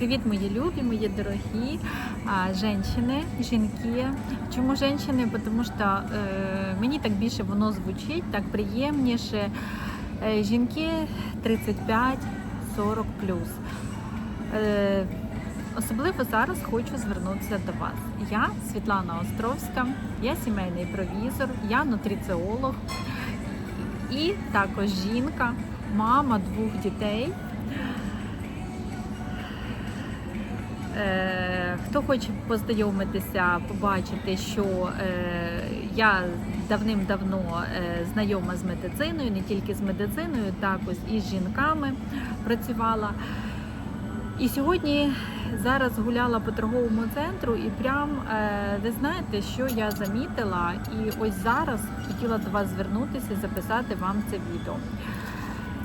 Привіт, мої любі, мої дорогі а, женщини, жінки. Чому женщини? Тому що е, мені так більше воно звучить, так приємніше. Е, жінки 35-40 Е, Особливо зараз хочу звернутися до вас. Я Світлана Островська, я сімейний провізор, я нутриціолог і також жінка, мама двох дітей. Хто хоче познайомитися, побачити, що е, я давним-давно е, знайома з медициною, не тільки з медициною, також і з жінками працювала. І сьогодні зараз гуляла по торговому центру, і прям е, ви знаєте, що я замітила, і ось зараз хотіла до вас звернутися записати вам це відео.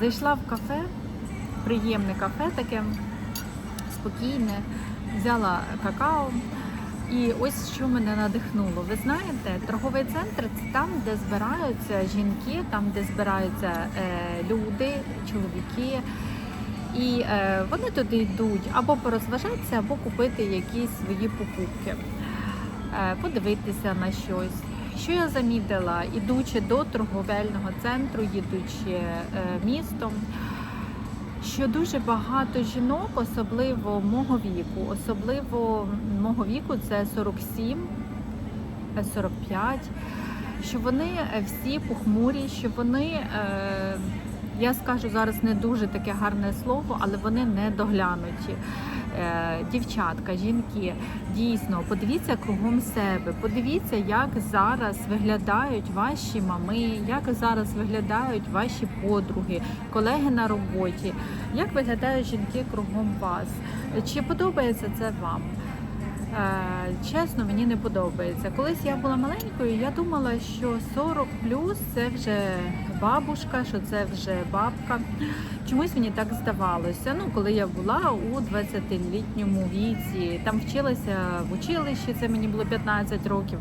Зайшла в кафе, приємне кафе таке, спокійне, взяла какао. І ось що мене надихнуло. Ви знаєте, торговий центр це там, де збираються жінки, там, де збираються е, люди, чоловіки. І е, вони туди йдуть або порозважатися, або купити якісь свої покупки, е, подивитися на щось. Що я замітила, ідучи до торговельного центру, їдучи е, містом, що дуже багато жінок, особливо мого віку, особливо мого віку, це 47, е, 45, що вони е, всі похмурі, що вони. Е, я скажу зараз не дуже таке гарне слово, але вони не доглянуті. Е, Дівчатка, жінки, дійсно, подивіться кругом себе, подивіться, як зараз виглядають ваші мами, як зараз виглядають ваші подруги, колеги на роботі, як виглядають жінки кругом вас. Чи подобається це вам? Е, Чесно, мені не подобається. Колись я була маленькою, я думала, що 40 плюс це вже бабушка, що це вже бабка. Чомусь мені так здавалося. Ну, коли я була у 20-літньому віці, там вчилася в училищі, це мені було 15 років.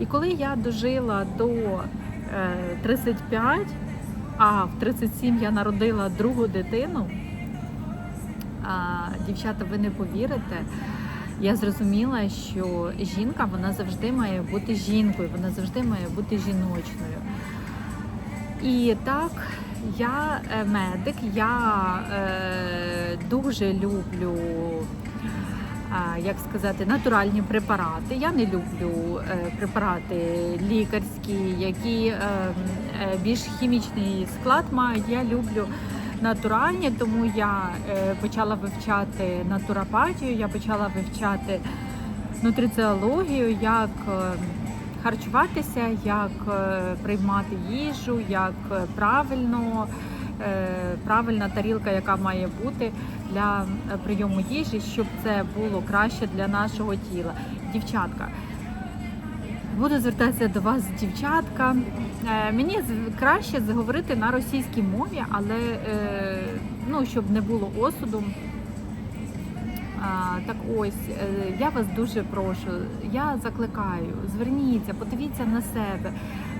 І коли я дожила до е, 35, а в 37 я народила другу дитину. Дівчата, ви не повірите. Я зрозуміла, що жінка вона завжди має бути жінкою, вона завжди має бути жіночною. І так, я е, медик, я е, дуже люблю, е, як сказати, натуральні препарати. Я не люблю е, препарати лікарські, які е, е, більш хімічний склад мають. Я люблю натуральні, тому я почала вивчати натуропатію, я почала вивчати нутриціологію, як е, харчуватися, як е, приймати їжу, як е, правильно, е, правильна тарілка, яка має бути для прийому їжі, щоб це було краще для нашого тіла. Дівчатка. Буду звертатися до вас, дівчатка. Мені краще заговорити на російській мові, але ну, щоб не було осуду. Так ось, е, я вас дуже прошу, я закликаю, зверніться, подивіться на себе.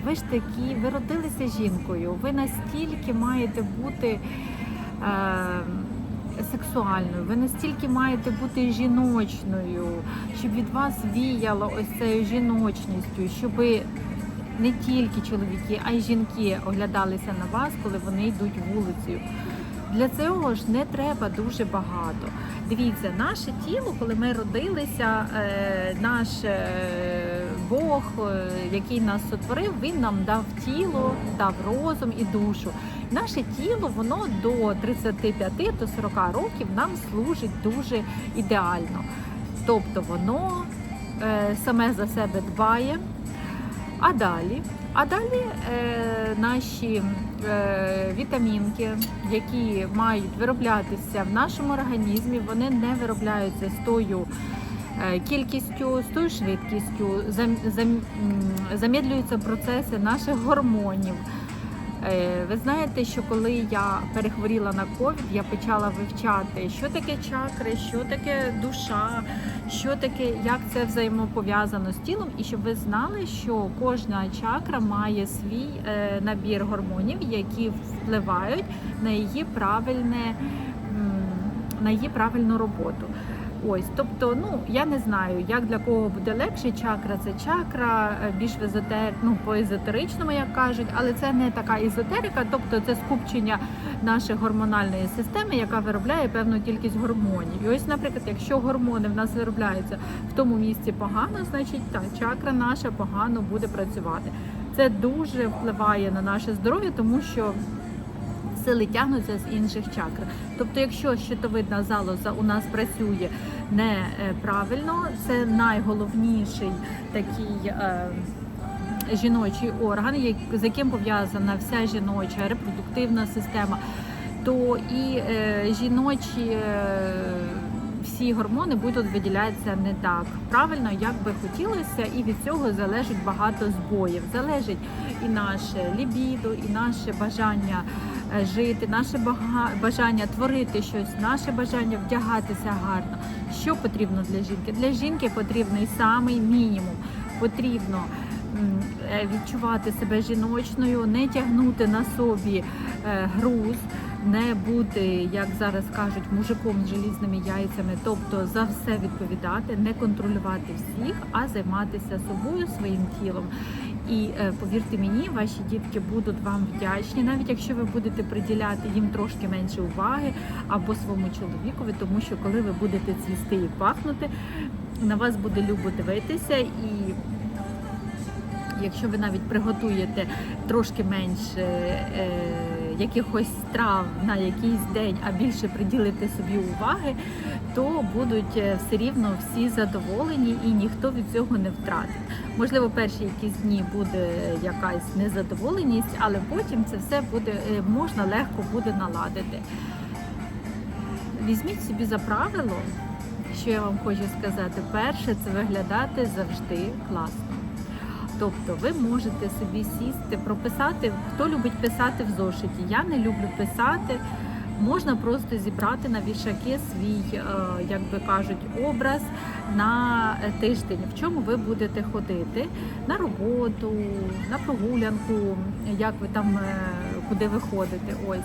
Ви ж такі, ви родилися жінкою, ви настільки маєте бути е, сексуальною, ви настільки маєте бути жіночною, щоб від вас віяло ось цією жіночністю, щоб не тільки чоловіки, а й жінки оглядалися на вас, коли вони йдуть вулицею. Для цього ж не треба дуже багато. Дивіться, наше тіло, коли ми родилися, е, наш е, Бог, е, який нас сотворив, він нам дав тіло, дав розум і душу. Наше тіло, воно до 35 до 40 років нам служить дуже ідеально. Тобто воно саме за себе дбає. А далі, а далі е, наші е, вітамінки, які мають вироблятися в нашому організмі, вони не виробляються з тою е, кількістю, з тою швидкістю, зам, зам, замедлюються процеси наших гормонів. Е, Ви знаєте, що коли я перехворіла на ковід, я почала вивчати, що таке чакри, що таке душа, що таке, як це взаємопов'язано з тілом, і щоб ви знали, що кожна чакра має свій е, набір гормонів, які впливають на її правильне на її правильну роботу. Ось, тобто, ну я не знаю, як для кого буде легше. Чакра це чакра, е, більш езотер... ну, по езотеричному, як кажуть, але це не така езотерика, тобто це скупчення нашої гормональної системи, яка виробляє певну кількість гормонів. І ось, наприклад, якщо гормони в нас виробляються в тому місці погано, значить та чакра наша погано буде працювати. Це дуже впливає на наше здоров'я, тому що сили тягнуться з інших чакр. Тобто, якщо щитовидна залоза у нас працює неправильно, це найголовніший такий. Е, Жіночий орган, з яким пов'язана вся жіноча репродуктивна система, то і е, жіночі е, всі гормони будуть виділятися не так правильно, як би хотілося, і від цього залежить багато збоїв. Залежить і наше лібідо, і наше бажання е, жити, наше бажання творити щось, наше бажання вдягатися гарно. Що потрібно для жінки? Для жінки потрібний самий мінімум. Потрібно е, відчувати себе жіночною, не тягнути на собі е, груз, не бути, як зараз кажуть, мужиком з желізними яйцями, тобто за все відповідати, не контролювати всіх, а займатися собою, своїм тілом. І е, повірте мені, ваші дітки будуть вам вдячні, навіть якщо ви будете приділяти їм трошки менше уваги або своєму чоловікові, тому що коли ви будете цвісти і пахнути, на вас буде любо дивитися і. Якщо ви навіть приготуєте трошки менше е, якихось страв на якийсь день, а більше приділите собі уваги, то будуть е, все рівно всі задоволені і ніхто від цього не втратить. Можливо, перші якісь дні буде якась незадоволеність, але потім це все буде е, можна легко буде наладити. Візьміть собі за правило, що я вам хочу сказати, перше це виглядати завжди класно. Тобто ви можете собі сісти, прописати, хто любить писати в зошиті. Я не люблю писати. Можна просто зібрати на вішаки свій, е, як би кажуть, образ на тиждень, в чому ви будете ходити на роботу, на прогулянку, як ви там е, куди ви ходите. Ось.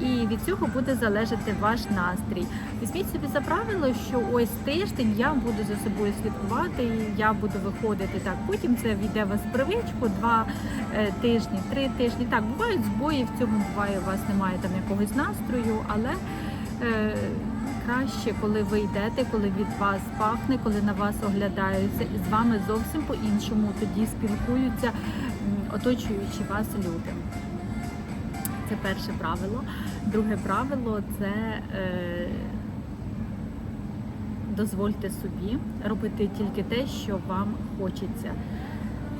І від цього буде залежати ваш настрій. Візьміть собі за правило, що ось тиждень я буду за собою слідкувати, і я буду виходити так. Потім це війде вас в привичку, два е, тижні, три тижні. Так, бувають збої, в цьому буває, у вас немає там якогось настрою, але е, краще, коли ви йдете, коли від вас пахне, коли на вас оглядаються, і з вами зовсім по-іншому тоді спілкуються м, оточуючі вас люди. Це перше правило. Друге правило це е, дозвольте собі робити тільки те, що вам хочеться.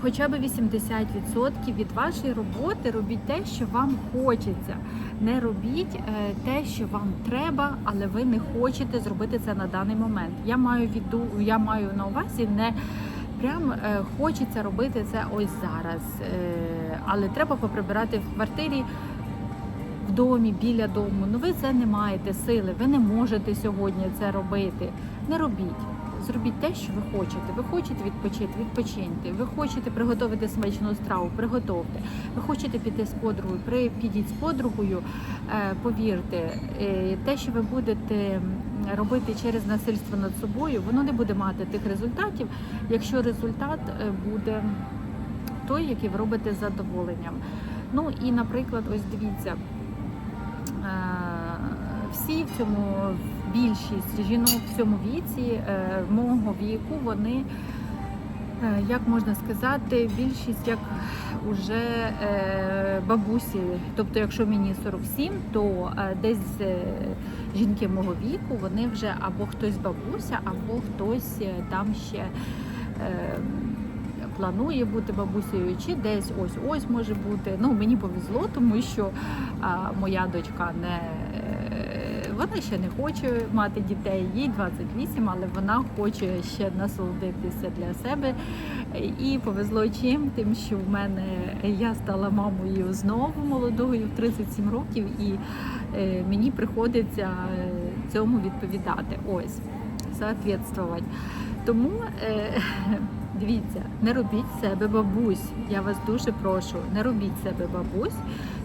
Хоча б 80% від вашої роботи робіть те, що вам хочеться. Не робіть е, те, що вам треба, але ви не хочете зробити це на даний момент. Я маю віду, я маю на увазі не прям е, хочеться робити це ось зараз, е, але треба поприбирати в квартирі домі, біля дому. Ну ви це не маєте сили, ви не можете сьогодні це робити. Не робіть. Зробіть те, що ви хочете. Ви хочете відпочити, відпочиньте. Ви хочете приготувати смачну страву, приготовте. Ви хочете піти з подругою, підіть з подругою. Е, повірте, е, те, що ви будете робити через насильство над собою, воно не буде мати тих результатів, якщо результат е, буде той, який ви робите з задоволенням. Ну і, наприклад, ось дивіться, всі в цьому більшість жінок в цьому віці, е, мого віку, вони, е, як можна сказати, більшість як уже е, бабусі. Тобто, якщо мені 47, то е, десь е, жінки мого віку, вони вже або хтось бабуся, або хтось е, там ще. Планує бути бабусею, чи десь ось ось може бути. Ну мені повезло, тому що а, моя дочка не вона ще не хоче мати дітей, їй 28, але вона хоче ще насолодитися для себе. І повезло чим, тим, що в мене я стала мамою знову молодою в 37 років, і е, мені приходиться е, цьому відповідати. Ось соответствувати. Тому е, дивіться, не робіть себе бабусь. Я вас дуже прошу, не робіть себе бабусь,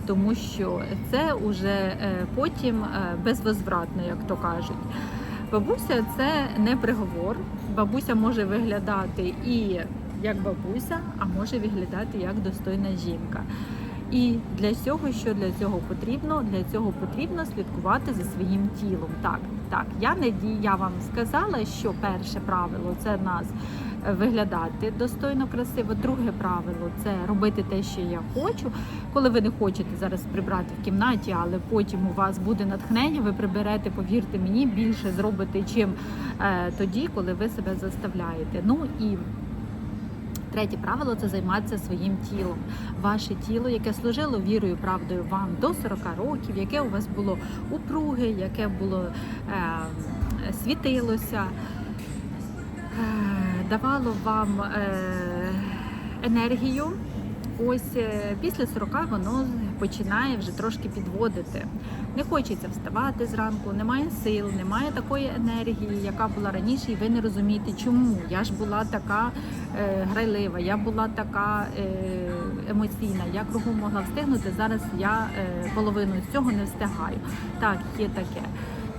тому що це вже потім е, безвозвратно, як то кажуть. Бабуся це не приговор. Бабуся може виглядати і як бабуся, а може виглядати як достойна жінка. І для цього, що для цього потрібно? Для цього потрібно слідкувати за своїм тілом. Так, так, я не я вам сказала, що перше правило це нас е, виглядати достойно красиво. Друге правило це робити те, що я хочу. Коли ви не хочете зараз прибрати в кімнаті, але потім у вас буде натхнення, ви приберете, повірте мені, більше зробите, чим е, тоді, коли ви себе заставляєте. Ну і Третє правило це займатися своїм тілом. Ваше тіло, яке служило вірою, правдою вам до 40 років, яке у вас було упруге, яке було е, світилося, е, давало вам е, енергію. Ось е, після 40 воно починає вже трошки підводити. Не хочеться вставати зранку, немає сил, немає такої енергії, яка була раніше, і ви не розумієте, чому. Я ж була така е, грайлива, я була така е, емоційна, я кругом могла встигнути. Зараз я е, половину цього не встигаю. Так, є таке.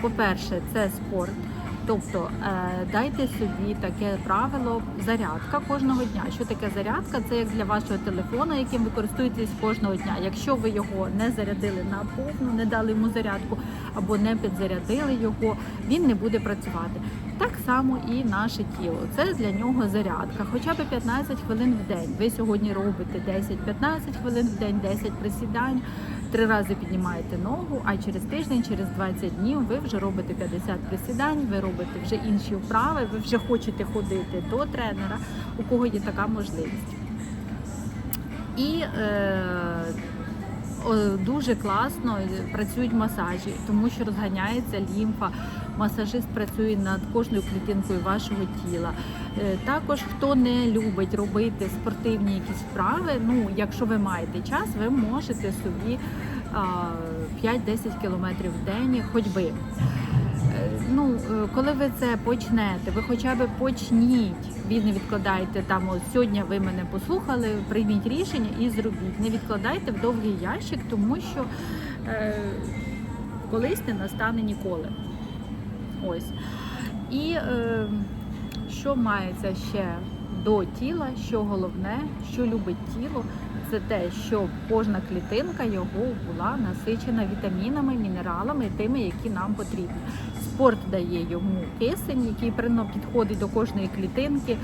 По-перше, це спорт. Тобто е, дайте собі таке правило зарядка кожного дня. Що таке зарядка? Це як для вашого телефона, яким ви користуєтесь кожного дня. Якщо ви його не зарядили на повну, не дали йому зарядку або не підзарядили його, він не буде працювати. Так само і наше тіло. Це для нього зарядка. Хоча б 15 хвилин в день. Ви сьогодні робите 10-15 хвилин в день, 10 присідань. Три рази піднімаєте ногу, а через тиждень, через 20 днів ви вже робите 50 присідань, ви робите вже інші вправи, ви вже хочете ходити до тренера, у кого є така можливість. І е, дуже класно працюють масажі, тому що розганяється лімфа. Масажист працює над кожною клітинкою вашого тіла. Е, Також хто не любить робити спортивні якісь вправи, ну якщо ви маєте час, ви можете собі а, 5-10 кілометрів в день ходьби. Ну, е, коли ви це почнете, ви хоча б почніть. Ви не відкладайте там. От сьогодні ви мене послухали, прийміть рішення і зробіть. Не відкладайте в довгий ящик, тому що е, колись не настане ніколи. Ось. І е, що мається ще до тіла, що головне, що любить тіло, це те, щоб кожна клітинка його була насичена вітамінами, мінералами, тими, які нам потрібні. Спорт дає йому кисень, який прино підходить до кожної клітинки.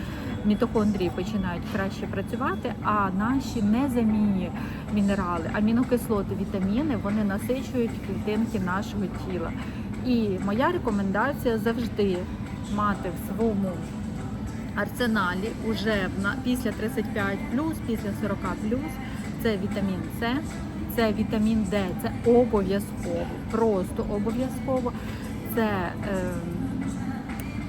Мітохондрії починають краще працювати, а наші незамінні мінерали, амінокислоти, вітаміни, вони насичують клітинки нашого тіла. І моя рекомендація завжди мати в своєму арсеналі уже після 35 після 40 це вітамін С, це вітамін Д, це обов'язково, просто обов'язково. Це е,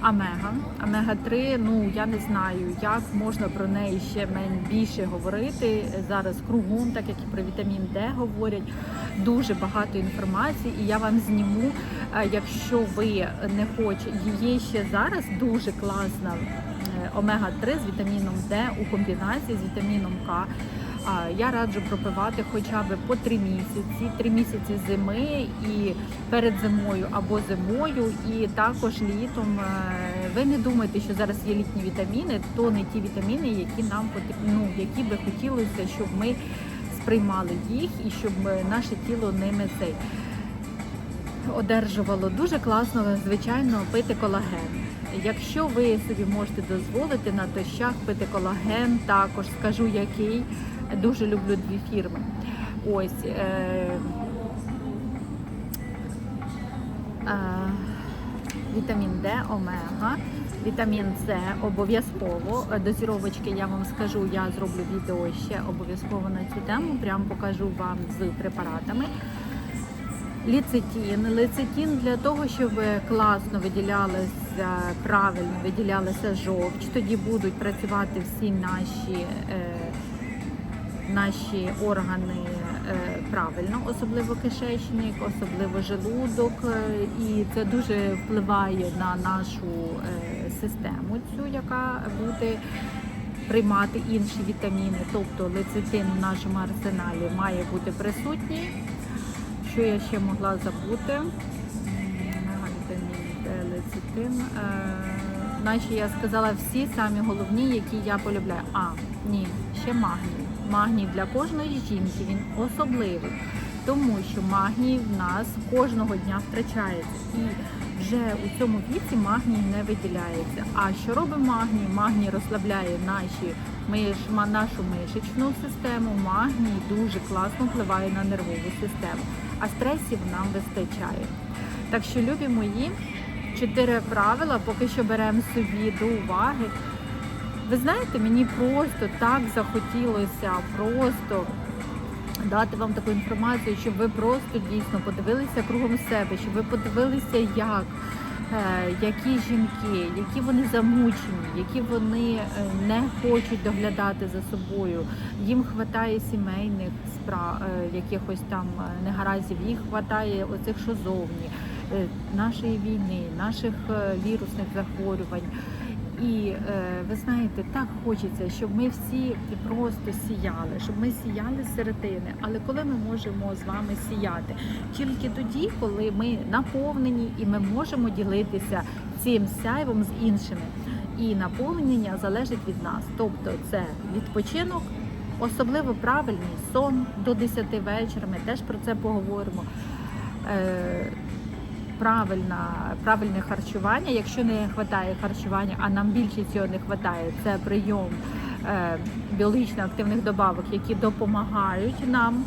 омега, омега 3 ну я не знаю, як можна про неї ще більше говорити. Зараз кругом, так як і про вітамін Д говорять. Дуже багато інформації, і я вам зніму, е, якщо ви не хочете. Є ще зараз дуже класна омега-3 з вітаміном Д у комбінації з вітаміном К. Я раджу пропивати хоча б по три місяці, три місяці зими і перед зимою або зимою, і також літом. Е, Ви не думайте, що зараз є літні вітаміни, то не ті вітаміни, які нам потрібні, ну, які би хотілося, щоб ми сприймали їх і щоб е, наше тіло ними цей одержувало. Дуже класно, звичайно, пити колаген. Якщо ви собі можете дозволити на дощах пити колаген, також скажу який. Дуже люблю дві фірми. Ось. Е, е, вітамін Д, омега, вітамін С обов'язково. Дозіровочки я вам скажу, я зроблю відео ще обов'язково на цю тему. Прям покажу вам з препаратами. Ліцетін. Ліцетін для того, щоб класно виділялася, правильно виділялася жовч. Тоді будуть працювати всі наші, е, наші органи е, правильно, особливо кишечник, особливо желудок. І це дуже впливає на нашу е, систему, цю, яка буде приймати інші вітаміни, тобто лецитин в нашому арсеналі має бути присутній. Що я ще могла забути? Лецитин. Е, я сказала всі самі головні, які я полюбляю. А, ні, ще магній. Магній для кожної жінки він особливий, тому що магній в нас кожного дня втрачається. І вже у цьому віці магній не виділяється. А що робить магній? Магній розслабляє наші нашу мишечну систему. Магній дуже класно впливає на нервову систему, а стресів нам вистачає. Так що, любі мої, чотири правила, поки що беремо собі до уваги. Ви знаєте, мені просто так захотілося просто дати вам таку інформацію, щоб ви просто дійсно подивилися кругом себе, щоб ви подивилися, як. Е, Які жінки, які вони замучені, які вони е, не хочуть доглядати за собою. Їм вистачає сімейних справ, е, якихось там негаразів, їх вистачає оцих, що зовні, нашої війни, наших вірусних захворювань. І е, ви знаєте, так хочеться, щоб ми всі просто сіяли, щоб ми сіяли середини. Але коли ми можемо з вами сіяти? Тільки тоді, коли ми наповнені і ми можемо ділитися цим сяйвом з іншими. І наповнення залежить від нас. Тобто це відпочинок, особливо правильний сон до 10 вечора. Ми теж про це поговоримо. Правильна, правильне харчування. Якщо не вистачає харчування, а нам більше цього не вистачає, це прийом е, біологічно активних добавок, які допомагають нам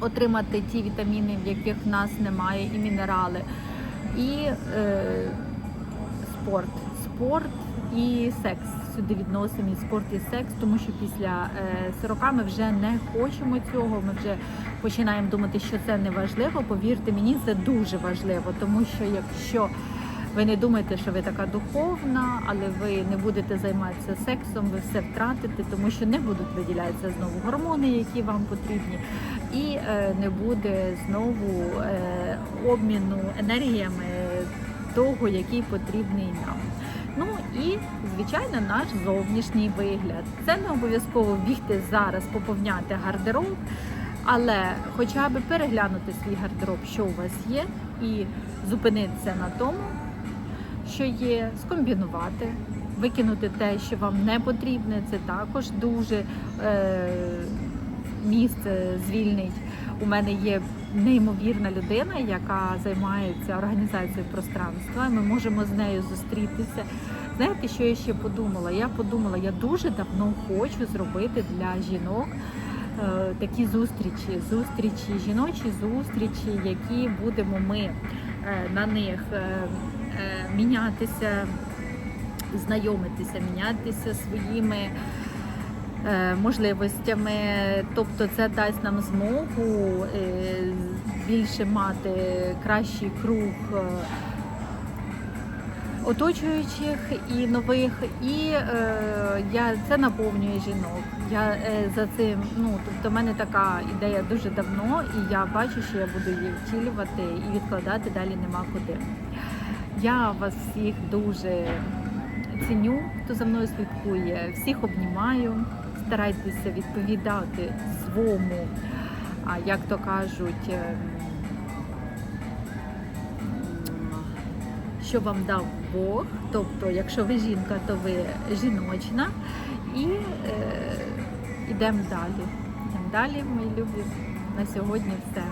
отримати ті вітаміни, в яких в нас немає, і мінерали. І е, спорт. Спорт і секс. Сюди відносимо і спорт і секс, тому що після е, 40 ми вже не хочемо цього. Ми вже починаємо думати, що це не важливо. Повірте мені, це дуже важливо, тому що якщо ви не думаєте, що ви така духовна, але ви не будете займатися сексом, ви все втратите, тому що не будуть виділятися знову гормони, які вам потрібні, і е, не буде знову е, обміну енергіями того, який потрібний нам. Ну і звичайно наш зовнішній вигляд. Це не обов'язково бігти зараз, поповняти гардероб, але хоча б переглянути свій гардероб, що у вас є, і зупинитися на тому, що є, скомбінувати, викинути те, що вам не потрібне. Це також дуже е, місце звільнить. У мене є неймовірна людина, яка займається організацією пространства. Ми можемо з нею зустрітися. Знаєте, що я ще подумала? Я подумала, я дуже давно хочу зробити для жінок е, такі зустрічі, зустрічі, жіночі зустрічі, які будемо ми е, на них е, мінятися, знайомитися, мінятися своїми можливостями. Тобто це дасть нам змогу е, більше мати кращий круг. е, Оточуючих і нових, і е, я це наповнює жінок. Я е, за цим, ну тобто, в мене така ідея дуже давно, і я бачу, що я буду її втілювати і відкладати далі нема куди. Я вас всіх дуже ціню, хто за мною слідкує. Всіх обнімаю, старайтеся відповідати своєму, як то кажуть, ем, що вам дав Бог. Тобто, якщо ви жінка, то ви жіночна. І е, йдемо далі. Йдемо далі, мої любі. На сьогодні все.